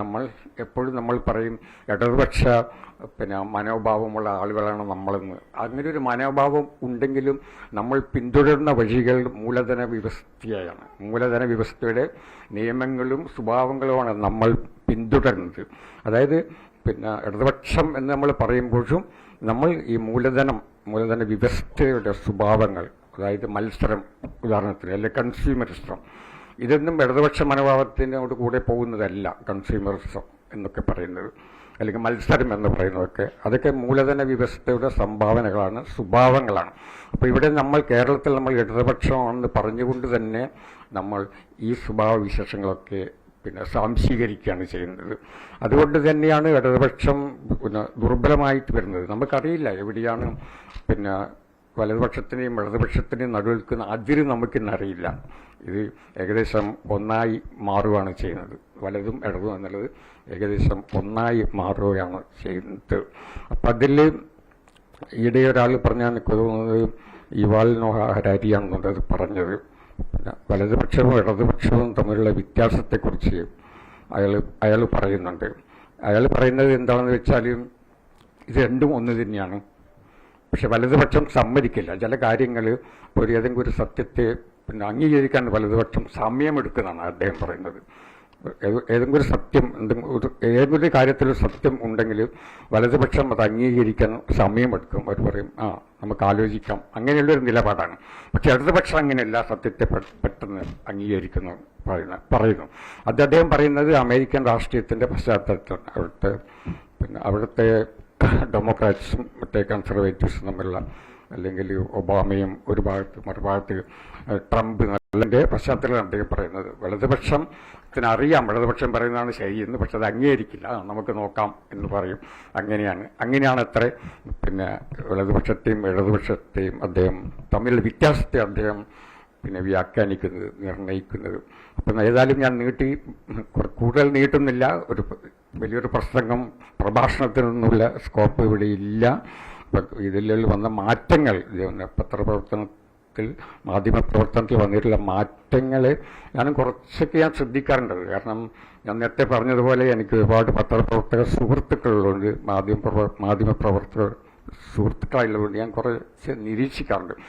നമ്മൾ എപ്പോഴും നമ്മൾ പറയും ഇടതുപക്ഷ പിന്നെ മനോഭാവമുള്ള ആളുകളാണ് നമ്മളെന്ന്. അങ്ങനെ ഒരു മനോഭാവം ഉണ്ടെങ്കിലും നമ്മൾ പിന്തുടരുന്ന വഴികൾ മൂലധന വ്യവസ്ഥയാണ്. മൂലധന വ്യവസ്ഥയുടെ നിയമങ്ങളും സ്വഭാവങ്ങളുമാണ് നമ്മൾ പിന്തുടരുന്നത്. അതായത് പിന്നെ ഇടതുപക്ഷം എന്ന് നമ്മൾ പറയുമ്പോഴും നമ്മൾ ഈ മൂലധനം മൂലധന വ്യവസ്ഥയുടെ സ്വഭാവങ്ങൾ അതായത് മത്സരം ഉദാഹരണത്തിന് അല്ലെങ്കിൽ കൺസ്യൂമറിസം ഇതൊന്നും ഇടതുപക്ഷ മനോഭാവത്തിനോട് കൂടെ പോകുന്നതല്ല കൺസ്യൂമറിസം എന്നൊക്കെ പറയുന്നത്. അല്ലെങ്കിൽ മത്സരം എന്ന് പറയുന്നതൊക്കെ. അതൊക്കെ മൂലധന വ്യവസ്ഥയുടെ സംഭാവനകളാണ് സ്വഭാവങ്ങളാണ്. അപ്പോൾ ഇവിടെ നമ്മൾ കേരളത്തിൽ നമ്മൾ ഇടതുപക്ഷമാണെന്ന് പറഞ്ഞുകൊണ്ട് തന്നെ നമ്മൾ ഈ സ്വഭാവ വിശേഷങ്ങളൊക്കെ പിന്നെ സ്വാംശീകരിക്കുകയാണ് ചെയ്യുന്നത്. അതുകൊണ്ട് തന്നെയാണ് ഇടതുപക്ഷം പിന്നെ ദുർബലമായിട്ട് വരുന്നത്. നമുക്കറിയില്ല എവിടെയാണ് പിന്നെ വലതുപക്ഷത്തിനെയും ഇടതുപക്ഷത്തിനെയും നടുവിൽ നിൽക്കുന്ന അതിര് നമുക്കിന്നറിയില്ല. ഇത് ഏകദേശം ഒന്നായി മാറുകയാണ് ചെയ്യുന്നത്. വലതും ഇടതും എന്നുള്ളത് ഏകദേശം ഒന്നായി മാറുകയാണ് ചെയ്യുന്നത്. അപ്പം അതിൽ ഈയിടെ ഒരാൾ പറഞ്ഞാൽ എനിക്ക് തോന്നുന്നത് യുവാൽ നോഹ അത് പറഞ്ഞത്. വലതുപക്ഷവും ഇടതുപക്ഷവും തമ്മിലുള്ള വ്യത്യാസത്തെക്കുറിച്ച് അയാൾ അയാൾ പറയുന്നുണ്ട്. അയാൾ പറയുന്നത് എന്താണെന്ന് വെച്ചാൽ ഇത് രണ്ടും ഒന്ന് തന്നെയാണ്. പക്ഷെ വലതുപക്ഷം സമ്മതിക്കില്ല. ചില കാര്യങ്ങൾ ഒരു ഏതെങ്കിലും ഒരു സത്യത്തെ പിന്നെ അംഗീകരിക്കാൻ വലതുപക്ഷം സമയമെടുക്കുന്നതാണ് അദ്ദേഹം പറയുന്നത്. ഏതെങ്കിലും ഒരു സത്യം എന്തെങ്കിലും ഒരു കാര്യത്തിൽ സത്യം ഉണ്ടെങ്കിൽ വലതുപക്ഷം അത് അംഗീകരിക്കാൻ സമയമെടുക്കും. അവർ പറയും ആ നമുക്ക് ആലോചിക്കാം. അങ്ങനെയുള്ളൊരു നിലപാടാണ്. പക്ഷെ ഇടതുപക്ഷം അങ്ങനെയല്ല സത്യത്തെ പെട്ടെന്ന് അംഗീകരിക്കുന്നു പറയുന്ന പറയുന്നു. അത് അദ്ദേഹം പറയുന്നത് അമേരിക്കൻ രാഷ്ട്രീയത്തിന്റെ പശ്ചാത്തലത്തിലാണ് അവിടുത്തെ പിന്നെ അവിടുത്തെ ഡെമോക്രാറ്റ്സും മറ്റേ കൺസർവേറ്റീവ്സ് തമ്മിലുള്ള അല്ലെങ്കിൽ ഒബാമയും ഒരു ഭാഗത്ത് മറുഭാഗത്ത് ട്രംപ് അതിന്റെ പശ്ചാത്തലമാണ് അദ്ദേഹം പറയുന്നത്. വലതുപക്ഷത്തിന് അറിയാം വലതുപക്ഷം പറയുന്നതാണ് ശരിയെന്ന് പക്ഷെ അത് അംഗീകരിക്കില്ല. നമുക്ക് നോക്കാം എന്ന് പറയും. അങ്ങനെയാണ്. അങ്ങനെയാണ് അത്ര പിന്നെ വലതുപക്ഷത്തെയും ഇടതുപക്ഷത്തെയും അദ്ദേഹം തമ്മിലുള്ള വ്യത്യാസത്തെ അദ്ദേഹം പിന്നെ വ്യാഖ്യാനിക്കുന്നത് നിർണയിക്കുന്നത് അപ്പം ഏതായാലും ഞാൻ നീട്ടി കൂടുതൽ നീട്ടുന്നില്ല. ഒരു വലിയൊരു പ്രസംഗം പ്രഭാഷണത്തിനൊന്നുമില്ല സ്കോപ്പ് ഇവിടെ ഇല്ല. ഇതിലുള്ള വന്ന മാറ്റങ്ങൾ പത്രപ്രവർത്തനത്തിൽ മാധ്യമപ്രവർത്തനത്തിൽ വന്നിട്ടുള്ള മാറ്റങ്ങൾ ഞാൻ കുറച്ചൊക്കെ ഞാൻ ശ്രദ്ധിക്കാറുണ്ട്. കാരണം ഞാൻ നേരത്തെ പറഞ്ഞതുപോലെ എനിക്ക് ഒരുപാട് പത്രപ്രവർത്തക സുഹൃത്തുക്കളുണ്ട് മാധ്യമ മാധ്യമപ്രവർത്തകർ സുഹൃത്തുക്കളായുള്ളതുകൊണ്ട് ഞാൻ കുറച്ച് നിരീക്ഷിക്കാറുണ്ട്.